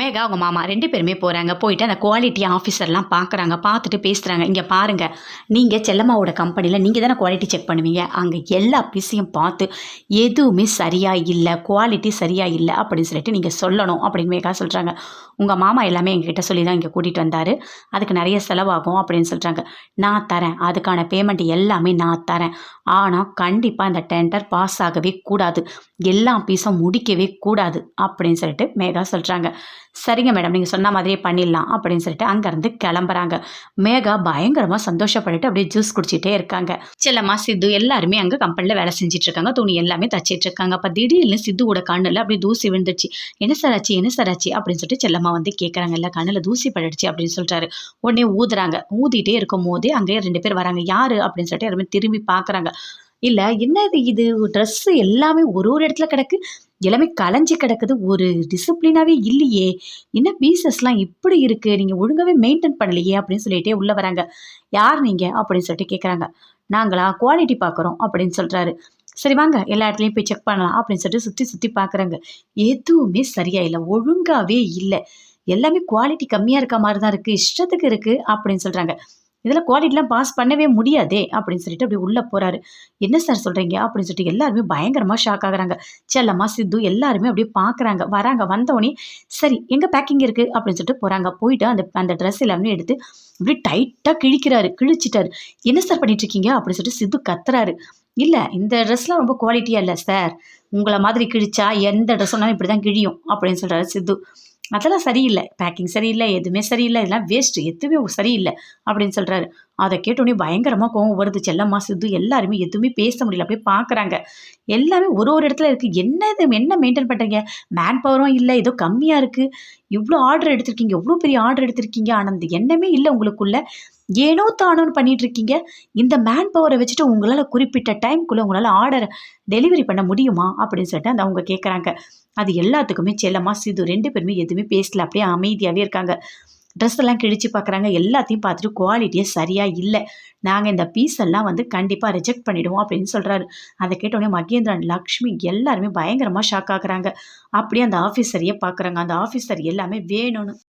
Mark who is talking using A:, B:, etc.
A: மேகா அவங்க மாமா ரெண்டு பேருமே போகிறாங்க போயிட்டு அந்த குவாலிட்டி ஆஃபீஸர்லாம் பார்க்குறாங்க பார்த்துட்டு பேசுகிறாங்க இங்கே பாருங்கள் நீங்கள் செல்லம்மாவோட கம்பெனியில் நீங்கள் தானே குவாலிட்டி செக் பண்ணுவீங்க? அங்கே எல்லா பீஸையும் பார்த்து எதுவுமே சரியாக இல்லை. குவாலிட்டி சரியாக இல்லை. அப்படின்னு சொல்லிட்டு நீங்கள் சொல்லணும் அப்படின்னு மேகா சொல்கிறாங்க உங்கள் மாமா எல்லாமே எங்ககிட்ட சொல்லி தான் இங்கே கூட்டிகிட்டு வந்தார். அதுக்கு நிறைய செலவாகும் அப்படின்னு சொல்கிறாங்க நான் தரேன். அதுக்கான பேமெண்ட் எல்லாமே நான் தரேன். ஆனால் கண்டிப்பாக இந்த டெண்டர் பாஸ் ஆகவே கூடாது. எல்லா பீஸும் முடிக்கவே கூடாது அப்படின்னு சொல்லிட்டு மேகா சொல்கிறாங்க சரிங்க மேடம் நீங்கள் சொன்ன மாதிரியே பண்ணிடலாம் அப்படின்னு சொல்லிட்டு அங்கேருந்து கிளம்புறாங்க. மேகா பயங்கரமாக சந்தோஷப்பட்டுட்டு அப்படியே ஜூஸ் குடிச்சிட்டே இருக்காங்க. செல்லம்மா சித்து எல்லாருமே அங்கே கம்பெனியில் வேலை செஞ்சுட்டு இருக்காங்க துணி எல்லாமே தச்சிட்டு இருக்காங்க. அப்போ திடீர்னு சித்துவோட கண்ணில் அப்படியே தூசி விழுந்துச்சு என்ன சார் ஆச்சு? என்ன சார் ஆச்சு? அப்படின்னு சொல்லிட்டு செல்லம்மா வந்து கேட்குறாங்க இல்லை கண்ணில் தூசி பட்டுடுச்சு அப்படின்னு சொல்லிட்டாரு உடனே ஊதுறாங்க. ஊதிட்டே இருக்கும் போதே அங்கேயே ரெண்டு பேர் வராங்க. யார்? அப்படின்னு சொல்லிட்டு யாருமே திரும்பி பார்க்குறாங்க இல்லை என்னது இது? ட்ரெஸ்ஸு எல்லாமே ஒரு ஒரு இடத்துல கிடக்கு. எல்லாமே கலைஞ்சி கிடக்குது. ஒரு டிசிப்ளினாகவே இல்லையே. என்ன பீசஸ்லாம் இப்படி இருக்குது நீங்கள் ஒழுங்காகவே மெயின்டைன் பண்ணலையே அப்படின்னு சொல்லிட்டே உள்ளே வராங்க. யார் நீங்கள் அப்படின்னு சொல்லிட்டு கேட்குறாங்க நாங்களா? குவாலிட்டி பார்க்குறோம் அப்படின்னு சொல்கிறாரு சரி வாங்க. எல்லா இடத்துலையும் போய் செக் பண்ணலாம் அப்படின்னு சொல்லிட்டு சுற்றி சுற்றி பார்க்குறாங்க எதுவுமே சரியா இல்லை. ஒழுங்காகவே இல்லை. எல்லாமே குவாலிட்டி கம்மியாக இருக்க மாதிரி தான் இருக்குது இஷ்டத்துக்கு இருக்குது அப்படின்னு சொல்கிறாங்க இதில் குவாலிட்டிலாம் பாஸ் பண்ணவே முடியாதே அப்படின்னு சொல்லிட்டு அப்படி உள்ளே போகிறாரு என்ன சார் சொல்கிறீங்க அப்படின்னு சொல்லிட்டு எல்லாருமே பயங்கரமாக ஷாக் ஆகுறாங்க. செல்லம்மா சித்து எல்லாருமே அப்படியே பார்க்குறாங்க வராங்க வந்தோடனே சரி எங்கே பேக்கிங் இருக்குது அப்படின்னு சொல்லிட்டு போகிறாங்க போயிட்டு அந்த அந்த ட்ரெஸ் எல்லாமே எடுத்து அப்படியே டைட்டாக கிழிக்கிறாரு கிழிச்சிட்டாரு. என்ன சார் பண்ணிட்டுருக்கீங்க அப்படின்னு சொல்லிட்டு சித்து கத்துறாரு. இல்லை இந்த ட்ரெஸ்லாம் ரொம்ப குவாலிட்டியாக இல்லை சார் உங்களை மாதிரி கிழிச்சா எந்த ட்ரெஸ் சொன்னாலும் இப்படி தான் கிழியும் அப்படின்னு சொல்கிறாரு சித்து. அதெல்லாம் சரியில்லை. பேக்கிங் சரியில்லை எதுவுமே சரியில்லை இதெல்லாம் வேஸ்ட்டு எதுவுமே சரியில்லை அப்படின்னு சொல்கிறாரு அதை கேட்டோடனே பயங்கரமாக கோவம் வருது. செல்லம்மா சித்து எல்லாருமே எதுவுமே பேச முடியல. அப்படியே பார்க்குறாங்க எல்லாமே ஒரு ஒரு இடத்துல இருக்குது என்ன இது என்ன மெயின்டைன் பண்ணுறீங்க மேன் பவரும் இல்லை. ஏதோ கம்மியாக இருக்குது இவ்வளோ ஆர்டர் எடுத்திருக்கீங்க. எவ்வளோ பெரிய ஆர்டர் எடுத்திருக்கீங்க. ஆனால் அந்த எண்ணமே இல்லை உங்களுக்குள்ள. ஏனோ தானோன்னு பண்ணிட்டு இருக்கீங்க. இந்த மேன் பவரை வச்சுட்டு உங்களால் குறிப்பிட்ட டைம்குள்ளே உங்களால் ஆர்டரை டெலிவரி பண்ண முடியுமா? அப்படின்னு சொல்லிட்டு அந்த அவங்க கேட்குறாங்க அது எல்லாத்துக்குமே செல்லமாக சிது ரெண்டு பேருமே எதுவுமே பேசல. அப்படியே அமைதியாகவே இருக்காங்க. ட்ரெஸ் எல்லாம் கிழிச்சு பார்க்குறாங்க எல்லாத்தையும் பார்த்துட்டு குவாலிட்டியே சரியாக இல்லை. நாங்கள் இந்த பீஸ் எல்லாம் வந்து கண்டிப்பாக ரிஜெக்ட் பண்ணிவிடுவோம் அப்படின்னு சொல்கிறாரு அதை கேட்டோடனே மகேந்திரன் லக்ஷ்மி எல்லாருமே பயங்கரமாக ஷாக் ஆகுறாங்க. அப்படியே அந்த ஆஃபீஸரையே பார்க்குறாங்க அந்த ஆஃபீஸர் எல்லாமே வேணும்னு